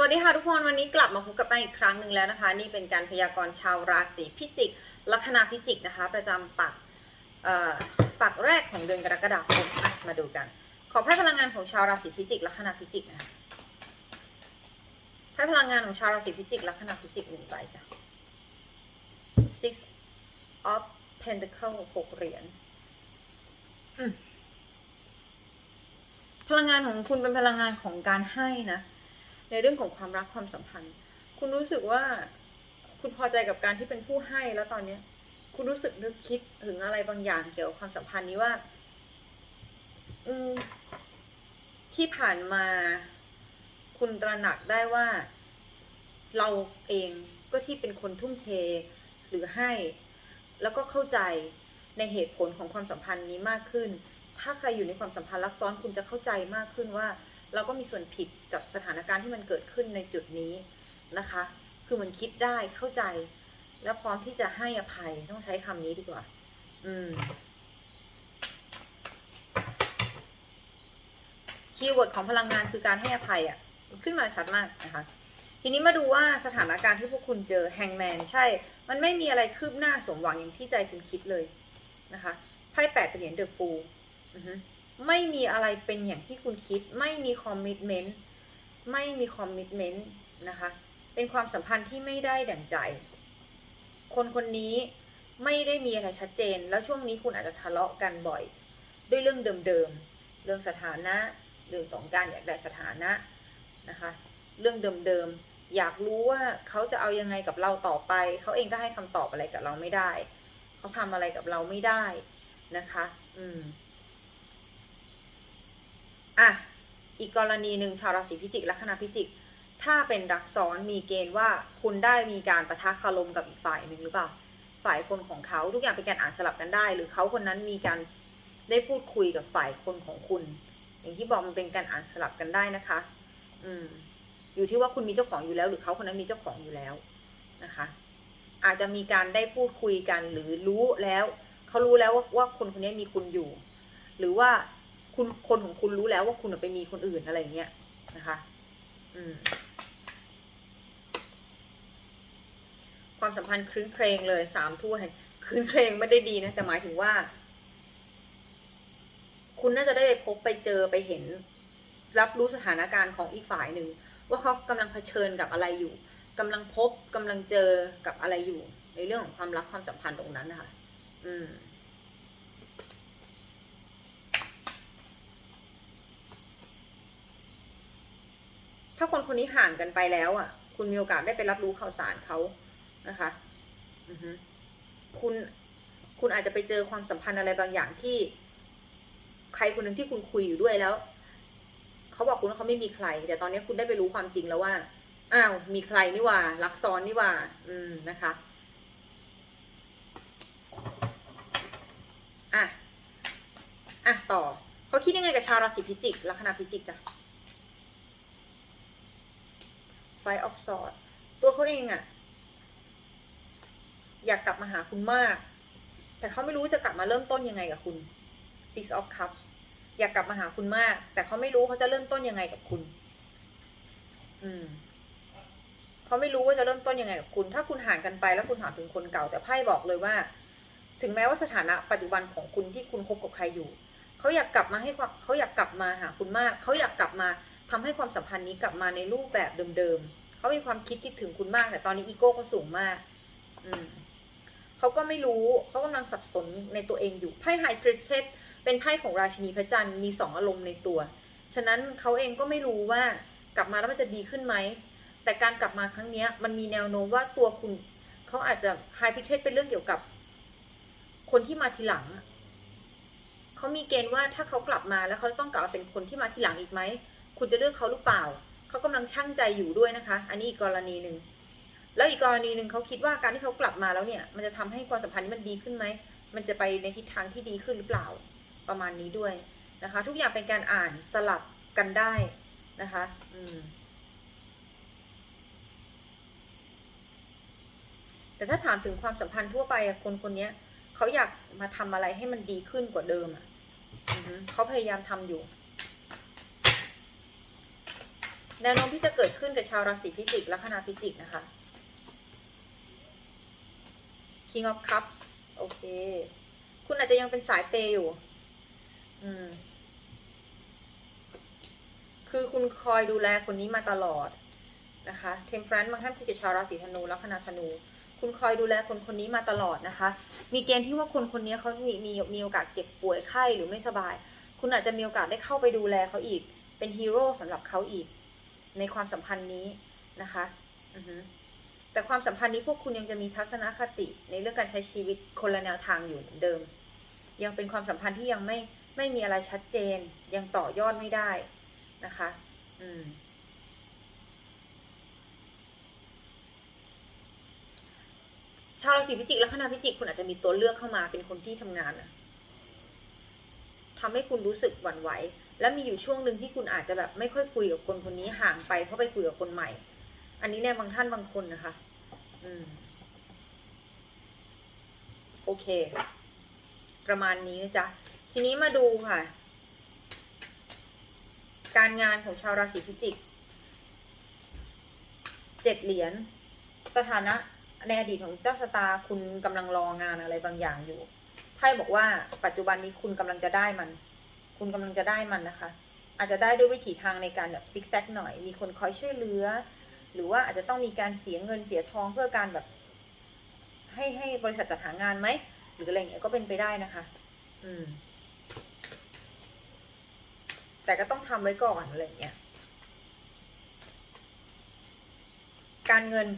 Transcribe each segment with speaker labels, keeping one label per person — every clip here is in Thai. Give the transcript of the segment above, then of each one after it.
Speaker 1: สวัสดีค่ะทุกคนวันนี้กลับมาพบกับแป้งอีกครั้งหนึ่งแล้วนะคะ นี่เป็นการพยากรณ์ชาวราศีพิจิก ลัคนาพิจิกนะคะ ประจำปักปักแรกของเดือนกรกฎาคมอะมาดูกัน ขอไพ่พลังงานของชาวราศีพิจิกลัคนาพิจิกนะไพ่พลังงานของชาวราศีพิจิกลัคนาพิจิกหนึ่งใบจ้ะ six of pentacle หกเหรียญพลังงานของคุณเป็นพลังงานของการให้นะ ในเรื่องของความรักความสัมพันธ์ คุณรู้สึกว่าคุณพอใจกับการที่เป็นผู้ให้แล้วตอนเนี้ย คุณรู้สึกนึกคิดถึงอะไรบางอย่างเกี่ยวกับความสัมพันธ์นี้ว่า อืม ที่ผ่านมา คุณตระหนักได้ว่า เราเองก็ที่เป็นคนทุ่มเทหรือให้ แล้วก็เข้าใจในเหตุผลของความสัมพันธ์นี้มากขึ้น ถ้าใครอยู่ในความสัมพันธ์รักซ้อนคุณจะเข้าใจมากขึ้นว่า เราก็มีส่วนผิดกับสถานการณ์ที่มันเกิดขึ้นในจุดนี้นะคะ คือมันคิดได้เข้าใจ และพร้อมที่จะให้อภัยต้องใช้คำนี้ดีกว่า อืมคีย์เวิร์ดของพลังงานคือการให้อภัยอะ่ะขึ้นมาชัดมากนะคะ ทีนี้มาดูว่าสถานการณ์ที่พวกคุณเจอแฮงแมนใช่ มันไม่มีอะไรคืบหน้าสมหวังอย่างที่ใจคุณคิดเลยนะคะไพ่แปดเหรียญเดอะฟูล ไม่มีอะไรเป็นอย่างที่คุณคิด ไม่มีคอมมิชเมนต์ไม่มีคอมมิชเมนต์นะคะ เป็นความสัมพันธ์ที่ไม่ได้ดั่งใจ คนคนนี้ไม่ได้มีอะไรชัดเจน แล้วช่วงนี้คุณอาจจะทะเลาะกันบ่อย ด้วยเรื่องเดิมๆ เรื่องสถานะ เรื่องต้องการอยากได้สถานะนะคะ เรื่องเดิมๆ อยากรู้ว่าเขาจะเอายังไงกับเราต่อไป เขาเองก็ให้คำตอบอะไรกับเราไม่ได้ เขาทำอะไรกับเราไม่ได้นะคะ อืม อะ อีกกรณีหนึ่งชาวราศีพิจิกลัคนาพิจิก ถ้าเป็นรักซ้อนมีเกณฑ์ว่าคุณได้มีการประทะคารมกับอีกฝ่ายหนึ่งหรือเปล่า ฝ่ายคนของเขาทุกอย่างเป็นการอ่านสลับกันได้ หรือเขาคนนั้นมีการได้พูดคุยกับฝ่ายคนของคุณ อย่างที่บอกมันเป็นการอ่านสลับกันได้นะคะ อืม อยู่ที่ว่าคุณมีเจ้าของอยู่แล้ว หรือเขาคนนั้นมีเจ้าของอยู่แล้วนะคะ อาจจะมีการได้พูดคุยกันหรือรู้แล้ว เขารู้แล้วว่าว่าคนคนนี้มีคุณอยู่ หรือว่า คุณคนของคุณรู้แล้วว่าคุณไปมีคนอื่นอะไรเงี้ยนะคะ อืม ความสัมพันธ์คลื้นเครงเลยสามถ้วยคลื้นเครงไม่ได้ดีนะ แต่หมายถึงว่า คุณน่าจะได้ไปพบไปเจอไปเห็น รับรู้สถานการณ์ของอีกฝ่ายหนึ่งว่าเขากำลังเผชิญกับอะไรอยู่กำลังพบกำลังเจอกับอะไรอยู่ ในเรื่องของความรักความสัมพันธ์ตรงนั้นนะคะ อืม ถ้าคนคนนี้ห่างกันไปแล้วอะ คุณมีโอกาสได้ไปรับรู้ข่าวสารเขานะคะคุณคุณอาจจะไปเจอความสัมพันธ์อะไรบางอย่างที่ ใครคนหนึ่งที่คุณคุยอยู่ด้วยแล้วเขาบอกคุณว่าเขาไม่มีใคร แต่ตอนนี้คุณได้ไปรู้ความจริงแล้วว่า อ้าว มีใครนี่ว่ารักซ้อนนี่ว่า อืมนะคะ อะ อะต่อ เขาคิดยังไงกับชาวราศีพิจิกลัคนาพิจิกจ้ะ ไฟออฟซอดตัวเขาเองอะอยากกลับมาหาคุณมาก แต่เขาไม่รู้จะกลับมาเริ่มต้นยังไงกับคุณ Six of Cups อยากกลับมาหาคุณมาก แต่เขาไม่รู้เขาจะเริ่มต้นยังไงกับคุณ อืมเขาไม่รู้ว่าจะเริ่มต้นยังไงกับคุณ ถ้าคุณห่างกันไปแล้วคุณหาถึงคนเก่า แต่ไพ่บอกเลยว่า ถึงแม้ว่าสถานะปัจจุบันของคุณที่คุณคบกับใครอยู่เขาอยากกลับมาให้ความเขาอยากกลับมาหาคุณมาก เขาอยากกลับมาทำให้ความสัมพันธ์นี้กลับมาในรูปแบบเดิมๆ เขามีความคิดคิดถึงคุณมาก แต่ตอนนี้อีโก้เขาสูงมาก อืมเขาก็ไม่รู้เขากำลังสับสนในตัวเองอยู่ไพ่ไฮทริเชตเป็นไพ่ของราชินีพระจันทร์มีสองอารมณ์ในตัว ฉะนั้นเขาเองก็ไม่รู้ว่ากลับมาแล้วมันจะดีขึ้นไหม แต่การกลับมาครั้งนี้มันมีแนวโน้มว่าตัวคุณเขาอาจจะไฮทริเชตเป็นเรื่องเกี่ยวกับ คนที่มาทีหลัง เขามีเกณฑ์ว่าถ้าเขากลับมาแล้วเขาต้องกลับมาเป็นคนที่มาทีหลังอีกไหม คุณจะเลือกเขาหรือเปล่า เขากำลังช่างใจอยู่ด้วยนะคะ อันนี้อีกกรณีหนึ่งแล้วอีกกรณีหนึ่งเขาคิดว่าการที่เขากลับมาแล้วเนี่ย มันจะทำให้ความสัมพันธ์นี้มันดีขึ้นไหม มันจะไปในทิศทางที่ดีขึ้นหรือเปล่าประมาณนี้ด้วยนะคะ ทุกอย่างเป็นการอ่านสลับกันได้นะคะ อืมแต่ถ้าถามถึงความสัมพันธ์ทั่วไปคนคนนี้เขาอยากมาทำอะไรให้มันดีขึ้นกว่าเดิมอะเขาพยายามทำอยู่ แนวโน้มที่จะเกิดขึ้นกับชาวราศีพิจิกแลัคนาพิจิกนะคะ King of Cups โอเค คุณอาจจะยังเป็นสายเปย์อยู่ อืม คือคุณคอยดูแลคนนี้มาตลอดนะคะเทมเพรนบางท่านคุยกับชาวราศีธนูแลัคนาธนู คุณคอยดูแลคนคนนี้มาตลอดนะคะ มีเกณฑ์ที่ว่าคนคนนี้เขามีมีมีโอกาสเจ็บป่วยไข้หรือไม่สบาย คุณอาจจะมีโอกาสได้เข้าไปดูแลเขาอีก เป็นฮีโร่สำหรับเขาอีก ในความสัมพันธ์นี้นะคะอือฮึแต่ความสัมพันธ์นี้พวกคุณยังจะมีทัศนคติ ในเรื่องการใช้ชีวิตคนละแนวทางอยู่เหมือนเดิม ยังเป็นความสัมพันธ์ที่ยังไม่ไม่มีอะไรชัดเจน ยังต่อยอดไม่ได้นะคะ อืมชาวราศีพิจิกและคณะพิจิกคุณอาจจะมีตัวเลือกเข้ามาเป็นคนที่ทำงานนะทำให้คุณรู้สึกหวั่นไหว และมีอยู่ช่วงหนึ่งที่คุณอาจจะแบบไม่ค่อยคุยกับคนคนนี้ห่างไปเพราะไปคุยกับคนใหม่ อันนี้ในบางท่านบางคนนะคะ อืม โอเค ประมาณนี้นะจ๊ะ ทีนี้มาดูค่ะ การงานของชาวราศีพิจิก เจ็ดเหรียญ สถานะในอดีตของเจ้าชะตาคุณกำลังรองานอะไรบางอย่างอยู่ ไพ่บอกว่าปัจจุบันนี้คุณกำลังจะได้มัน คุณกำลังจะได้มันนะคะ อาจจะได้ด้วยวิถีทางในการแบบซิกแซกหน่อย มีคนคอยช่วยเหลือ หรือว่าอาจจะต้องมีการเสียเงินเสียทองเพื่อการแบบ ให้ให้บริษัทจัดหางานไหม หรืออะไรอย่างเงี้ยก็เป็นไปได้นะคะ อืม แต่ก็ต้องทำไว้ก่อนอะไรอย่างเงี้ย การเงิน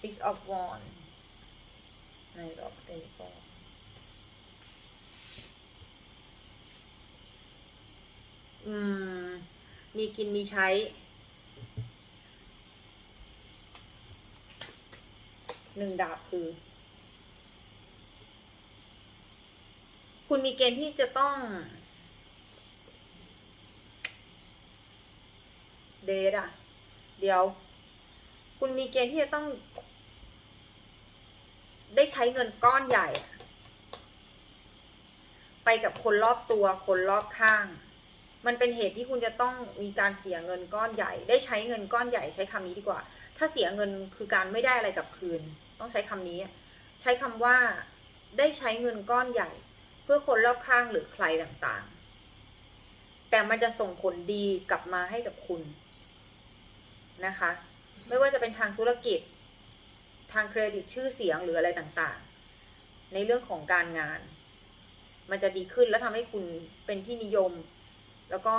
Speaker 1: six of wands ในรอบเต็มฟอง อืม มีกินมีใช้ หนึ่งดาบคือ คุณมีเกณฑ์ที่จะต้อง เดทอะเดี๋ยว คุณมีเกณฑ์ที่จะต้อง ได้ใช้เงินก้อนใหญ่ ไปกับคนรอบตัวคนรอบข้าง มันเป็นเหตุที่คุณจะต้องมีการเสียเงินก้อนใหญ่ ได้ใช้เงินก้อนใหญ่ใช้คำนี้ดีกว่า ถ้าเสียเงินคือการไม่ได้อะไรกลับคืน ต้องใช้คำนี้ ใช้คำว่าได้ใช้เงินก้อนใหญ่ เพื่อคนรอบข้างหรือใครต่างๆ แต่มันจะส่งผลดีกลับมาให้กับคุณนะคะ ไม่ว่าจะเป็นทางธุรกิจ ทางเครดิตชื่อเสียงหรืออะไรต่างๆ ในเรื่องของการงาน มันจะดีขึ้นแล้วทำให้คุณเป็นที่นิยม แล้วก็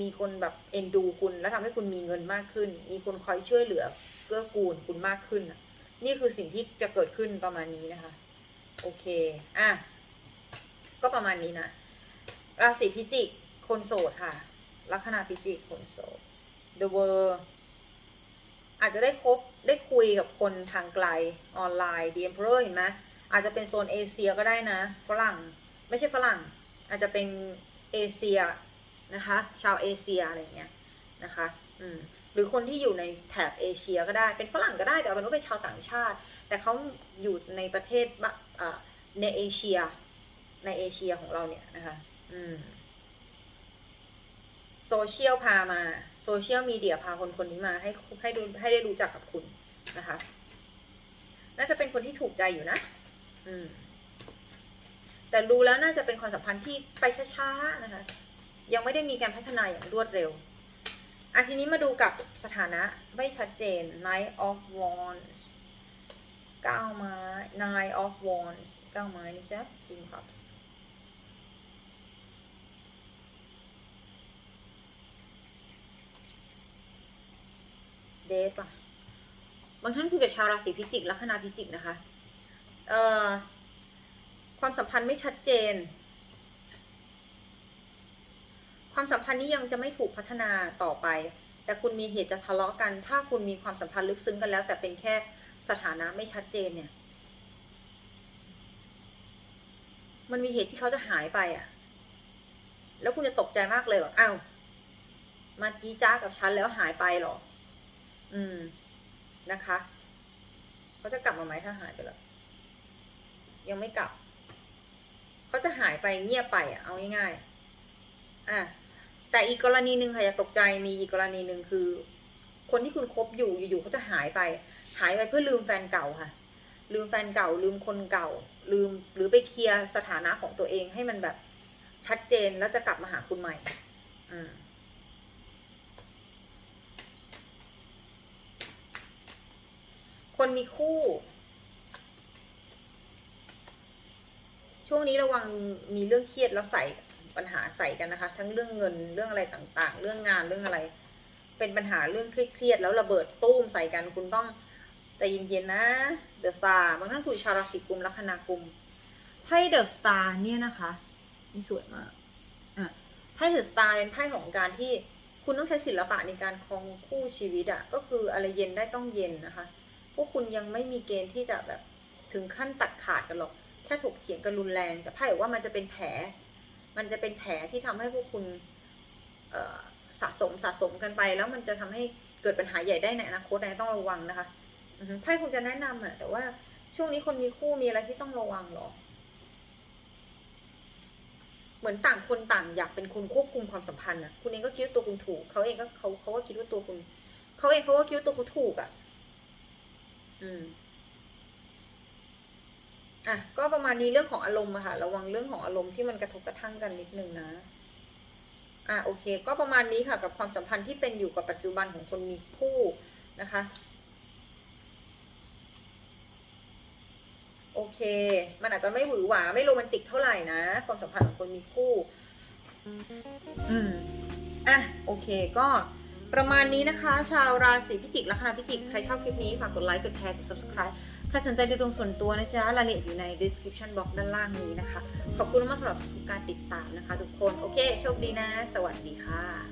Speaker 1: มีคนแบบเอ็นดูคุณ แล้วทำให้คุณมีเงินมากขึ้น มีคนคอยช่วยเหลือเกื้อกูลคุณมากขึ้น นี่คือสิ่งที่จะเกิดขึ้นประมาณนี้นะคะ โอเค อะ ก็ประมาณนี้นะ ราศีพิจิก คนโสดค่ะ ลัคนาพิจิก คนโสด The World อาจจะได้คบได้คุยกับคนทางไกลออนไลน์ The Emperor เห็นไหมอาจจะเป็นโซนเอเชียก็ได้นะ ฝรั่ง ไม่ใช่ฝรั่ง อาจจะเป็นเอเชีย นะคะ ชาวเอเชียอะไรเงี้ยนะคะอืมหรือคนที่อยู่ในแถบเอเชียก็ได้เป็นฝรั่งก็ได้แต่เป็นว่าเป็นชาวต่างชาติ แต่เขาอยู่ในประเทศในเอเชีย ในเอเชียของเราเนี่ยนะคะอืมโซเชียลพามาโซเชียลมีเดียพาคนคนนี้มาให้ให้ดูให้ได้รู้จักกับคุณนะคะ น่าจะเป็นคนที่ถูกใจอยู่นะ อืม แต่รู้แล้วน่าจะเป็นความสัมพันธ์ที่ไปช้าๆนะคะ ยังไม่ได้มีการพัฒนาอย่างรวดเร็วอะทีนี้มาดูกับสถานะไม่ชัดเจน Knight of Wands เก้าไม้ Nine of Wands เก้าไม้นี่จ้ะ King Cups เดทป่ะบางท่านคุยกับชาวราศีพิจิกลัคนาพิจิกนะคะ เอ่อ ความสัมพันธ์ไม่ชัดเจน ความสัมพันธ์นี้ยังจะไม่ถูกพัฒนาต่อไป แต่คุณมีเหตุจะทะเลาะกัน ถ้าคุณมีความสัมพันธ์ลึกซึ้งกันแล้ว แต่เป็นแค่สถานะไม่ชัดเจนเนี่ย มันมีเหตุที่เขาจะหายไปอะ แล้วคุณจะตกใจมากเลยว่าอ้าวมาจีจ้ากับฉันแล้วหายไปเหรอ อืม นะคะ เขาจะกลับมาไหมถ้าหายไปแล้วยังไม่กลับ เขาจะหายไปเงียบไปอะ เอาง่ายๆ อะ แต่อีกกรณีหนึ่งค่ะอย่าตกใจมีอีกกรณีหนึ่งคือ คนที่คุณคบอยู่อยู่ๆเขาจะหายไป หายไปเพื่อลืมแฟนเก่าค่ะ ลืมแฟนเก่า ลืมคนเก่า ลืมหรือไปเคลียร์สถานะของตัวเองให้มันแบบชัดเจนแล้วจะกลับมาหาคุณใหม่ อืมคนมีคู่ ช่วงนี้ระวังมีเรื่องเครียดแล้วใส่ ปัญหาใส่กันนะคะ ทั้งเรื่องเงินเรื่องอะไรต่างๆ เรื่องงานเรื่องอะไร เป็นปัญหาเรื่องเครียดๆแล้วระเบิดตู้มใส่กันคุณต้องใจเย็นๆนะเดอะสตาร์บางท่านคุยชาวราศีกุมลัคนากุมไพ่เดอะสตาร์เนี่ยนะคะนี่สวยมากอะไพ่เดอะสตาร์เป็นไพ่ของการที่คุณต้องใช้ศิลปะในการครองคู่ชีวิตอะก็คืออะไรเย็นได้ต้องเย็นนะคะ พวกคุณยังไม่มีเกณฑ์ที่จะแบบถึงขั้นตัดขาดกันหรอกแค่ถกเถียงกันรุนแรง แต่ไพ่บอกว่ามันจะเป็นแผล มันจะเป็นแผลที่ทำให้พวกคุณสะสมสะสมกันไป แล้วมันจะทำให้เกิดปัญหาใหญ่ได้ในอนาคตนะต้องระวังนะคะไพ่คงจะแนะนำอะแต่ว่าช่วงนี้คนมีคู่มีอะไรที่ต้องระวังหรอ เหมือนต่างคนต่างอยากเป็นคนควบคุมความสัมพันธ์อะคุณเองก็คิดว่าตัวคุณถูก เขาเองก็เขาเขาก็คิดว่าตัวคุณ เขาเองเขาก็คิดว่าตัวเขาถูกอะอืม อะก็ประมาณนี้เรื่องของอารมณ์อะค่ะ ระวังเรื่องของอารมณ์ที่มันกระทบกระทั่งกันนิดนึงนะอะโอเค ก็ประมาณนี้ค่ะกับความสัมพันธ์ที่เป็นอยู่กับปัจจุบันของคนมีคู่นะคะ โอเค มันอาจจะไม่หวือหวาไม่โรแมนติกเท่าไหร่นะ ความสัมพันธ์ของคนมีคู่ อืมอะโอเคก็ประมาณนี้นะคะ ชาวราศีพิจิกลัคนาพิจิก ใครชอบคลิปนี้ ฝากกดไลค์ กดแชร์ กด subscribe ใครสนใจดูดวงส่วนตัวนะจ๊ะรายละเอียดอยู่ใน description box ด้านล่างนี้นะคะ ขอบคุณมากสำหรับทุกการติดตามนะคะ ทุกคน โอเค โชคดีนะ สวัสดีค่ะ